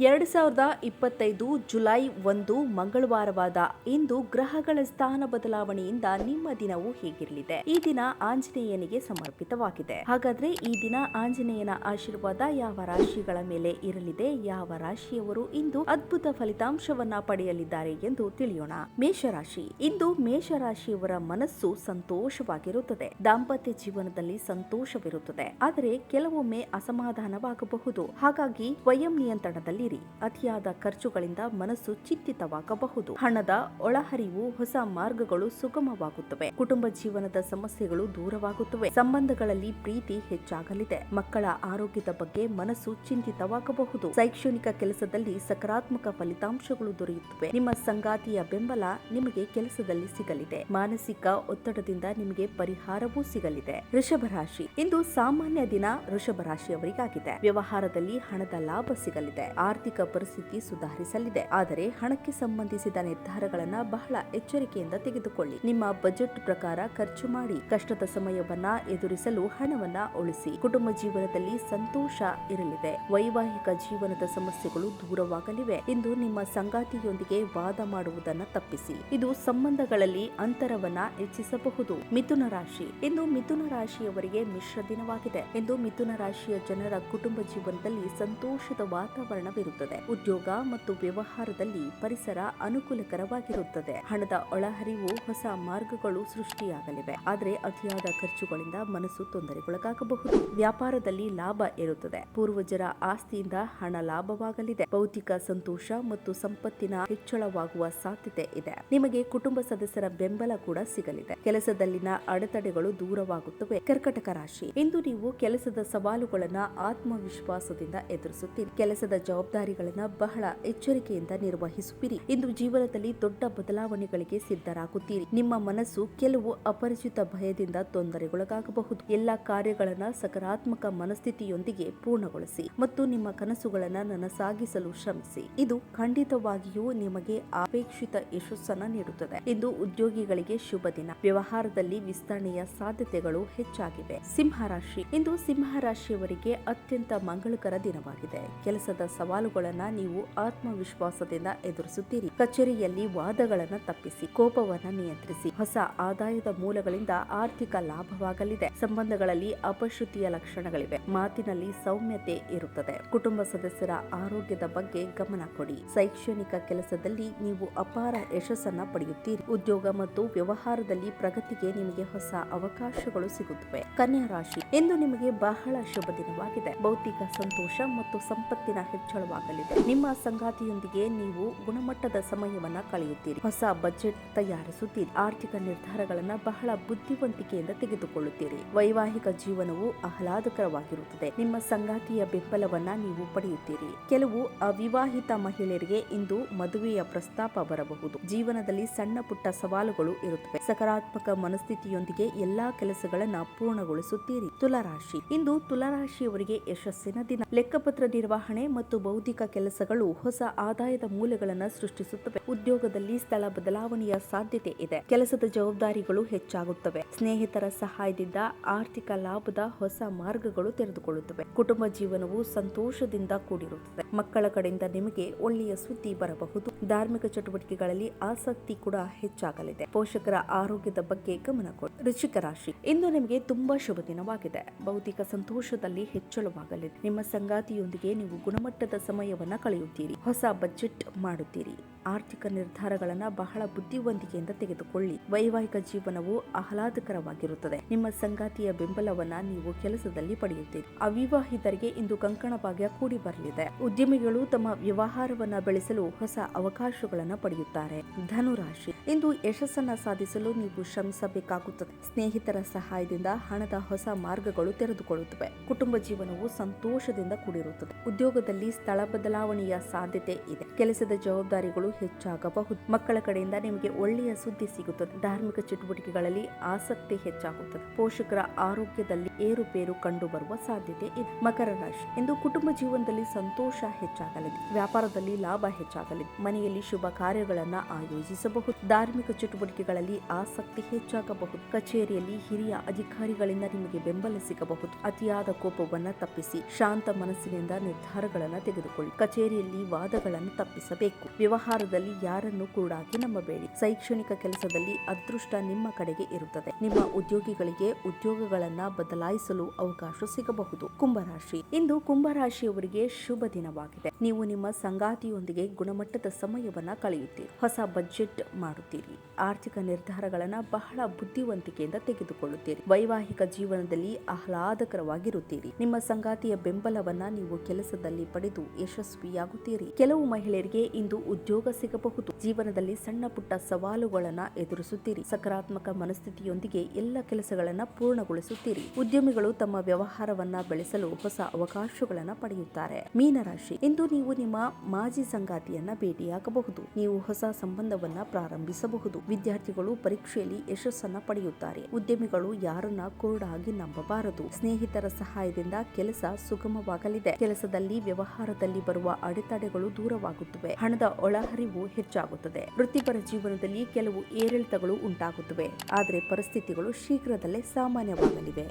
ಎರಡು ಸಾವಿರದ ಇಪ್ಪತ್ತೈದು ಜುಲೈ ಒಂದು ಮಂಗಳವಾರವಾದ ಇಂದು ಗ್ರಹಗಳ ಸ್ಥಾನ ಬದಲಾವಣೆಯಿಂದ ನಿಮ್ಮ ದಿನವು ಹೇಗಿರಲಿದೆ? ಈ ದಿನ ಆಂಜನೇಯನಿಗೆ ಸಮರ್ಪಿತವಾಗಿದೆ. ಹಾಗಾದ್ರೆ ಈ ದಿನ ಆಂಜನೇಯನ ಆಶೀರ್ವಾದ ಯಾವ ರಾಶಿಗಳ ಮೇಲೆ ಇರಲಿದೆ? ಯಾವ ರಾಶಿಯವರು ಇಂದು ಅದ್ಭುತ ಫಲಿತಾಂಶವನ್ನ ಪಡೆಯಲಿದ್ದಾರೆ ಎಂದು ತಿಳಿಯೋಣ. ಮೇಷರಾಶಿ. ಇಂದು ಮೇಷರಾಶಿಯವರ ಮನಸ್ಸು ಸಂತೋಷವಾಗಿರುತ್ತದೆ. ದಾಂಪತ್ಯ ಜೀವನದಲ್ಲಿ ಸಂತೋಷವಿರುತ್ತದೆ. ಆದರೆ ಕೆಲವೊಮ್ಮೆ ಅಸಮಾಧಾನವಾಗಬಹುದು. ಹಾಗಾಗಿ ಸ್ವಯಂ ನಿಯಂತ್ರಣದಲ್ಲಿರಿ ಅತಿಯಾದ ಖರ್ಚುಗಳಿಂದ ಮನಸ್ಸು ಚಿಂತಿತವಾಗಬಹುದು. ಹಣದ ಒಳಹರಿವು ಹೊಸ ಮಾರ್ಗಗಳು ಸುಗಮವಾಗುತ್ತವೆ. ಕುಟುಂಬ ಜೀವನದ ಸಮಸ್ಯೆಗಳು ದೂರವಾಗುತ್ತವೆ. ಸಂಬಂಧಗಳಲ್ಲಿ ಪ್ರೀತಿ ಹೆಚ್ಚಾಗಲಿದೆ. ಮಕ್ಕಳ ಆರೋಗ್ಯದ ಬಗ್ಗೆ ಮನಸ್ಸು ಚಿಂತಿತವಾಗಬಹುದು. ಶೈಕ್ಷಣಿಕ ಕೆಲಸದಲ್ಲಿ ಸಕಾರಾತ್ಮಕ ಫಲಿತಾಂಶಗಳು ದೊರೆಯುತ್ತವೆ. ನಿಮ್ಮ ಸಂಗಾತಿಯ ಬೆಂಬಲ ನಿಮಗೆ ಕೆಲಸದಲ್ಲಿ ಸಿಗಲಿದೆ. ಮಾನಸಿಕ ಒತ್ತಡದಿಂದ ನಿಮಗೆ ಪರಿಹಾರವೂ ಸಿಗಲಿದೆ. ಋಷಭ ರಾಶಿ. ಇಂದು ಸಾಮಾನ್ಯ ದಿನ ಋಷಭ ರಾಶಿಯವರಿಗಾಗಿದೆ. ವ್ಯವಹಾರದಲ್ಲಿ ಹಣದ ಲಾಭ ಸಿಗಲಿದೆ. ಆರ್ಥಿಕ ಪರಿಸ್ಥಿತಿ ಸುಧಾರಿಸಲಿದೆ. ಆದರೆ ಹಣಕ್ಕೆ ಸಂಬಂಧಿಸಿದ ನಿರ್ಧಾರಗಳನ್ನ ಬಹಳ ಎಚ್ಚರಿಕೆಯಿಂದ ತೆಗೆದುಕೊಳ್ಳಿ. ನಿಮ್ಮ ಬಜೆಟ್ ಪ್ರಕಾರ ಖರ್ಚು ಮಾಡಿ ಕಷ್ಟದ ಸಮಯವನ್ನ ಎದುರಿಸಲು ಹಣವನ್ನ ಉಳಿಸಿ. ಕುಟುಂಬ ಜೀವನದಲ್ಲಿ ಸಂತೋಷ ಇರಲಿದೆ. ವೈವಾಹಿಕ ಜೀವನದ ಸಮಸ್ಯೆಗಳು ದೂರವಾಗಲಿವೆ. ಇಂದು ನಿಮ್ಮ ಸಂಗಾತಿಯೊಂದಿಗೆ ವಾದ ಮಾಡುವುದನ್ನು ತಪ್ಪಿಸಿ. ಇದು ಸಂಬಂಧಗಳಲ್ಲಿ ಅಂತರವನ್ನ ಹೆಚ್ಚಿಸಬಹುದು. ಮಿಥುನ ರಾಶಿ. ಇಂದು ಮಿಥುನ ರಾಶಿಯವರಿಗೆ ಮಿಶ್ರ ದಿನವಾಗಿದೆ. ಇಂದು ಮಿಥುನ ರಾಶಿಯ ಜನರ ಕುಟುಂಬ ಜೀವನದಲ್ಲಿ ಸಂತೋಷದ ಉದ್ಯೋಗ ಮತ್ತು ವ್ಯವಹಾರದಲ್ಲಿ ಪರಿಸರ ಅನುಕೂಲಕರವಾಗಿರುತ್ತದೆ. ಹಣದ ಒಳಹರಿವು ಹೊಸ ಮಾರ್ಗಗಳು ಸೃಷ್ಟಿಯಾಗಲಿವೆ. ಆದರೆ ಅತಿಯಾದ ಖರ್ಚುಗಳಿಂದ ಮನಸ್ಸು ತೊಂದರೆಗೊಳಗಾಗಬಹುದು. ವ್ಯಾಪಾರದಲ್ಲಿ ಲಾಭ ಇರುತ್ತದೆ ಪೂರ್ವಜರ ಆಸ್ತಿಯಿಂದ ಹಣ ಲಾಭವಾಗಲಿದೆ. ಭೌತಿಕ ಸಂತೋಷ ಮತ್ತು ಸಂಪತ್ತಿನ ಹೆಚ್ಚಳವಾಗುವ ಸಾಧ್ಯತೆ ಇದೆ. ನಿಮಗೆ ಕುಟುಂಬ ಸದಸ್ಯರ ಬೆಂಬಲ ಕೂಡ ಸಿಗಲಿದೆ. ಕೆಲಸದಲ್ಲಿನ ಅಡೆತಡೆಗಳು ದೂರವಾಗುತ್ತವೆ. ಕರ್ಕಟಕ ರಾಶಿ. ಇಂದು ನೀವು ಕೆಲಸದ ಸವಾಲುಗಳನ್ನ ಆತ್ಮವಿಶ್ವಾಸದಿಂದ ಎದುರಿಸುತ್ತೀರಿ. ಕೆಲಸದ ಜವಾಬ್ದಾರಿಗಳನ್ನ ಬಹಳ ಎಚ್ಚರಿಕೆಯಿಂದ ನಿರ್ವಹಿಸುವಿರಿ. ಇಂದು ಜೀವನದಲ್ಲಿ ದೊಡ್ಡ ಬದಲಾವಣೆಗಳಿಗೆ ಸಿದ್ಧರಾಗುತ್ತೀರಿ. ನಿಮ್ಮ ಮನಸ್ಸು ಕೆಲವು ಅಪರಿಚಿತ ಭಯದಿಂದ ತೊಂದರೆಗೊಳಗಾಗಬಹುದು. ಎಲ್ಲಾ ಕಾರ್ಯಗಳನ್ನ ಸಕಾರಾತ್ಮಕ ಮನಸ್ಥಿತಿಯೊಂದಿಗೆ ಪೂರ್ಣಗೊಳಿಸಿ ಮತ್ತು ನಿಮ್ಮ ಕನಸುಗಳನ್ನ ನನಸಾಗಿಸಲು ಶ್ರಮಿಸಿ. ಇದು ಖಂಡಿತವಾಗಿಯೂ ನಿಮಗೆ ಅಪೇಕ್ಷಿತ ಯಶಸ್ಸನ್ನ ನೀಡುತ್ತದೆ. ಇಂದು ಉದ್ಯೋಗಿಗಳಿಗೆ ಶುಭ ದಿನ. ವ್ಯವಹಾರದಲ್ಲಿ ವಿಸ್ತರಣೆಯ ಸಾಧ್ಯತೆಗಳು ಹೆಚ್ಚಾಗಿವೆ. ಸಿಂಹರಾಶಿ ಇಂದು ಸಿಂಹರಾಶಿಯವರಿಗೆ ಅತ್ಯಂತ ಮಂಗಳಕರ ದಿನವಾಗಿದೆ. ಕೆಲಸದ ಸವಾಲುಗಳನ್ನ ನೀವು ಆತ್ಮವಿಶ್ವಾಸದಿಂದ ಎದುರಿಸುತ್ತೀರಿ. ಕಚೇರಿಯಲ್ಲಿ ವಾದಗಳನ್ನ ತಪ್ಪಿಸಿ, ಕೋಪವನ್ನ ನಿಯಂತ್ರಿಸಿ. ಹೊಸ ಆದಾಯದ ಮೂಲಗಳಿಂದ ಆರ್ಥಿಕ ಲಾಭವಾಗಲಿದೆ. ಸಂಬಂಧಗಳಲ್ಲಿ ಅಪಶ್ರುತಿಯ ಲಕ್ಷಣಗಳಿವೆ. ಮಾತಿನಲ್ಲಿ ಸೌಮ್ಯತೆ ಇರುತ್ತದೆ. ಕುಟುಂಬ ಸದಸ್ಯರ ಆರೋಗ್ಯದ ಬಗ್ಗೆ ಗಮನ ಕೊಡಿ. ಶೈಕ್ಷಣಿಕ ಕೆಲಸದಲ್ಲಿ ನೀವು ಅಪಾರ ಯಶಸ್ಸನ್ನ ಪಡೆಯುತ್ತೀರಿ. ಉದ್ಯೋಗ ಮತ್ತು ವ್ಯವಹಾರದಲ್ಲಿ ಪ್ರಗತಿಗೆ ನಿಮಗೆ ಹೊಸ ಅವಕಾಶಗಳು ಸಿಗುತ್ತವೆ. ಕನ್ಯಾ ರಾಶಿ. ಎಂದು ನಿಮಗೆ ಬಹಳ ಶುಭ ದಿನವಾಗಿದೆ. ಭೌತಿಕ ಸಂತೋಷ ಮತ್ತು ಸಂಪತ್ತಿನ ಹೆಚ್ಚಳವಾಗಲಿದೆ ನಿಮ್ಮ ಸಂಗಾತಿಯೊಂದಿಗೆ ನೀವು ಗುಣಮಟ್ಟದ ಸಮಯವನ್ನ ಕಳೆಯುತ್ತೀರಿ. ಹೊಸ ಬಜೆಟ್ ತಯಾರಿಸುತ್ತೀರಿ. ಆರ್ಥಿಕ ನಿರ್ಧಾರಗಳನ್ನ ಬಹಳ ಬುದ್ಧಿವಂತಿಕೆಯಿಂದ ತೆಗೆದುಕೊಳ್ಳುತ್ತೀರಿ. ವೈವಾಹಿಕ ಜೀವನವು ಆಹ್ಲಾದಕರವಾಗಿರುತ್ತದೆ. ನಿಮ್ಮ ಸಂಗಾತಿಯ ಬೆಂಬಲವನ್ನ ನೀವು ಪಡೆಯುತ್ತೀರಿ. ಕೆಲವು ಅವಿವಾಹಿತ ಮಹಿಳೆಯರಿಗೆ ಇಂದು ಮದುವೆಯ ಪ್ರಸ್ತಾಪ ಬರಬಹುದು. ಜೀವನದಲ್ಲಿ ಸಣ್ಣ ಪುಟ್ಟ ಸವಾಲುಗಳು ಇರುತ್ತವೆ. ಸಕಾರಾತ್ಮಕ ಮನಸ್ಥಿತಿಯೊಂದಿಗೆ ಎಲ್ಲಾ ಕೆಲಸಗಳನ್ನ ಪೂರ್ಣಗೊಳಿಸುತ್ತೀರಿ. ತುಲಾರಾಶಿ. ಇಂದು ತುಲಾರಾಶಿಯವರಿಗೆ ಯಶಸ್ಸಿನ ದಿನ. ಲೆಕ್ಕಪತ್ರ ನಿರ್ವಹಣೆ ಮತ್ತು ಬೌದ್ಧಿಕ ಕೆಲಸಗಳು ಹೊಸ ಆದಾಯದ ಮೂಲಗಳನ್ನು ಸೃಷ್ಟಿಸುತ್ತವೆ. ಉದ್ಯೋಗದಲ್ಲಿ ಸ್ಥಳ ಬದಲಾವಣೆಯ ಸಾಧ್ಯತೆ ಇದೆ. ಕೆಲಸದ ಜವಾಬ್ದಾರಿಗಳು ಹೆಚ್ಚಾಗುತ್ತವೆ. ಸ್ನೇಹಿತರ ಸಹಾಯದಿಂದ ಆರ್ಥಿಕ ಲಾಭದ ಹೊಸ ಮಾರ್ಗಗಳು ತೆರೆದುಕೊಳ್ಳುತ್ತವೆ. ಕುಟುಂಬ ಜೀವನವು ಸಂತೋಷದಿಂದ ಕೂಡಿರುತ್ತದೆ. ಮಕ್ಕಳ ಕಡೆಯಿಂದ ನಿಮಗೆ ಒಳ್ಳೆಯ ಸುದ್ದಿ ಬರಬಹುದು. ಧಾರ್ಮಿಕ ಚಟುವಟಿಕೆಗಳಲ್ಲಿ ಆಸಕ್ತಿ ಕೂಡ ಹೆಚ್ಚಾಗಲಿದೆ. ಪೋಷಕರ ಆರೋಗ್ಯದ ಬಗ್ಗೆ ಗಮನ ಕೊಡಿ. ವೃಶ್ಚಿಕ ರಾಶಿ. ಇಂದು ನಿಮಗೆ ತುಂಬಾ ಶುಭ ದಿನವಾಗಿದೆ. ಭೌತಿಕ ಸಂತೋಷದಲ್ಲಿ ಹೆಚ್ಚಳವಾಗಲಿದೆ. ನಿಮ್ಮ ಸಂಗಾತಿಯೊಂದಿಗೆ ನೀವು ಗುಣಮಟ್ಟದ ಸಮಯವನ್ನ ಕಳೆಯುತ್ತೀರಿ. ಹೊಸ ಬಜೆಟ್ ಮಾಡುತ್ತೀರಿ. ಆರ್ಥಿಕ ನಿರ್ಧಾರಗಳನ್ನ ಬಹಳ ಬುದ್ಧಿವಂತಿಕೆಯಿಂದ ತೆಗೆದುಕೊಳ್ಳಿ. ವೈವಾಹಿಕ ಜೀವನವು ಆಹ್ಲಾದಕರವಾಗಿರುತ್ತದೆ. ನಿಮ್ಮ ಸಂಗಾತಿಯ ಬೆಂಬಲವನ್ನ ನೀವು ಕೆಲಸದಲ್ಲಿ ಪಡೆಯುತ್ತೀರಿ. ಅವಿವಾಹಿತರಿಗೆ ಇಂದು ಕಂಕಣ ಭಾಗ್ಯ ಕೂಡಿ ಬರಲಿದೆ. ಉದ್ಯಮಿಗಳು ತಮ್ಮ ವ್ಯವಹಾರವನ್ನ ಬೆಳೆಸಲು ಹೊಸ ಅವಕಾಶಗಳನ್ನ ಪಡೆಯುತ್ತಾರೆ. ಧನುರಾಶಿ. ಇಂದು ಯಶಸ್ಸನ್ನು ಸಾಧಿಸಲು ನೀವು ಶ್ರಮಿಸಬೇಕಾಗುತ್ತದೆ. ಸ್ನೇಹಿತರ ಸಹಾಯದಿಂದ ಹಣದ ಹೊಸ ಮಾರ್ಗಗಳು ತೆರೆದುಕೊಳ್ಳುತ್ತವೆ. ಕುಟುಂಬ ಜೀವನವು ಸಂತೋಷದಿಂದ ಕೂಡಿರುತ್ತದೆ. ಉದ್ಯೋಗದಲ್ಲಿ ಸ್ಥಳ ಬದಲಾವಣೆಯ ಸಾಧ್ಯತೆ ಇದೆ. ಕೆಲಸದ ಜವಾಬ್ದಾರಿಗಳು ಹೆಚ್ಚಾಗಬಹುದು. ಮಕ್ಕಳ ಕಡೆಯಿಂದ ನಿಮಗೆ ಒಳ್ಳೆಯ ಸುದ್ದಿ ಸಿಗುತ್ತದೆ. ಧಾರ್ಮಿಕ ಚಟುವಟಿಕೆಗಳಲ್ಲಿ ಆಸಕ್ತಿ ಹೆಚ್ಚಾಗುತ್ತದೆ. ಪೋಷಕರ ಆರೋಗ್ಯದಲ್ಲಿ ಏರುಪೇರು ಕಂಡುಬರುವ ಸಾಧ್ಯತೆ ಇದೆ. ಮಕರ ರಾಶಿ. ಇಂದು ಕುಟುಂಬ ಜೀವನದಲ್ಲಿ ಸಂತೋಷ ಹೆಚ್ಚಾಗಲಿದೆ. ವ್ಯಾಪಾರದಲ್ಲಿ ಲಾಭ ಹೆಚ್ಚಾಗಲಿದೆ. ಮನೆಯಲ್ಲಿ ಶುಭ ಕಾರ್ಯಗಳನ್ನ ಆಯೋಜಿಸಬಹುದು. ಧಾರ್ಮಿಕ ಚಟುವಟಿಕೆಗಳಲ್ಲಿ ಆಸಕ್ತಿ ಹೆಚ್ಚಾಗಬಹುದು. ಕಚೇರಿಯಲ್ಲಿ ಹಿರಿಯ ಅಧಿಕಾರಿಗಳಿಂದ ನಿಮಗೆ ಬೆಂಬಲ ಸಿಗಬಹುದು. ಅತಿಯಾದ ಕೋಪವನ್ನು ತಪ್ಪಿಸಿ, ಶಾಂತ ಮನಸ್ಸಿನಿಂದ ನಿರ್ಧಾರಗಳನ್ನು ತೆಗೆದುಕೊಳ್ಳಿ. ಕಚೇರಿಯಲ್ಲಿ ವಾದಗಳನ್ನು ತಪ್ಪಿಸಬೇಕು. ವ್ಯವಹಾರದಲ್ಲಿ ಯಾರನ್ನು ಕೂಡಾಗಿ ನಂಬಬೇಡಿ. ಶೈಕ್ಷಣಿಕ ಕೆಲಸದಲ್ಲಿ ಅದೃಷ್ಟ ನಿಮ್ಮ ಕಡೆಗೆ ಇರುತ್ತದೆ. ನಿಮ್ಮ ಉದ್ಯೋಗಿಗಳಿಗೆ ಉದ್ಯೋಗಗಳನ್ನ ಬದಲಾಯಿಸಲು ಅವಕಾಶ ಸಿಗಬಹುದು. ಕುಂಭರಾಶಿ. ಇಂದು ಕುಂಭರಾಶಿಯವರಿಗೆ ಶುಭ ದಿನವಾಗಿದೆ. ನೀವು ನಿಮ್ಮ ಸಂಗಾತಿಯೊಂದಿಗೆ ಗುಣಮಟ್ಟದ ಸಮಯವನ್ನ ಕಳೆಯುತ್ತೀರಿ. ಹೊಸ ಬಜೆಟ್ ಮಾಡುತ್ತೀರಿ ಆರ್ಥಿಕ ನಿರ್ಧಾರಗಳನ್ನು ಬಹಳ ಬುದ್ಧಿವಂತಿಕೆಯಿಂದ ತೆಗೆದುಕೊಳ್ಳುತ್ತೀರಿ. ವೈವಾಹಿಕ ಜೀವನದಲ್ಲಿ ಆಹ್ಲಾದಕರವಾಗಿರುತ್ತೀರಿ. ನಿಮ್ಮ ಸಂಗಾತಿಯ ಬೆಂಬಲವನ್ನ ನೀವು ಕೆಲಸದಲ್ಲಿ ಪಡೆದು ಯಶಸ್ವಿಯಾಗುತ್ತೀರಿ. ಕೆಲವು ಮಹಿಳೆಯರಿಗೆ ಇಂದು ಉದ್ಯೋಗ ಸಿಗಬಹುದು. ಜೀವನದಲ್ಲಿ ಸಣ್ಣ ಪುಟ್ಟ ಸವಾಲುಗಳನ್ನ ಎದುರಿಸುತ್ತೀರಿ. ಸಕಾರಾತ್ಮಕ ಮನಸ್ಥಿತಿಯೊಂದಿಗೆ ಎಲ್ಲ ಕೆಲಸಗಳನ್ನ ಪೂರ್ಣಗೊಳಿಸುತ್ತೀರಿ. ಉದ್ಯಮಿಗಳು ತಮ್ಮ ವ್ಯವಹಾರವನ್ನ ಬೆಳೆಸಲು ಹೊಸ ಅವಕಾಶಗಳನ್ನ ಪಡೆಯುತ್ತಾರೆ. ಮೀನರಾಶಿ. ಇಂದು ನೀವು ನಿಮ್ಮ ಮಾಜಿ ಸಂಗಾತಿಯನ್ನ ಭೇಟಿಯಾಗಬಹುದು. ನೀವು ಹೊಸ ಸಂಬಂಧವನ್ನ ಪ್ರಾರಂಭಿಸಬಹುದು ವಿದ್ಯಾರ್ಥಿಗಳು ಪರೀಕ್ಷೆಯಲ್ಲಿ ಯಶಸ್ಸನ್ನ ಪಡೆಯುತ್ತಾರೆ. ಉದ್ಯಮಿಗಳು ಯಾರನ್ನ ಕುರುಡಾಗಿ ನಂಬಬಾರದು. ಸ್ನೇಹಿತರ ಸಹಾಯದಿಂದ ಕೆಲಸ ಸುಗಮವಾಗಲಿದೆ. ಕೆಲಸದಲ್ಲಿ ವ್ಯವಹಾರದಲ್ಲಿ ಬರುವ ಅಡೆತಡೆಗಳು ದೂರವಾಗುತ್ತವೆ. ಹಣದ ಒಳಹರಿವು ಹೆಚ್ಚಾಗುತ್ತದೆ. ವೃತ್ತಿಪರ ಜೀವನದಲ್ಲಿ ಕೆಲವು ಏರಿಳಿತಗಳು ಉಂಟಾಗುತ್ತವೆ. ಆದರೆ ಪರಿಸ್ಥಿತಿಗಳು ಶೀಘ್ರದಲ್ಲೇ ಸಾಮಾನ್ಯವಾಗಲಿವೆ.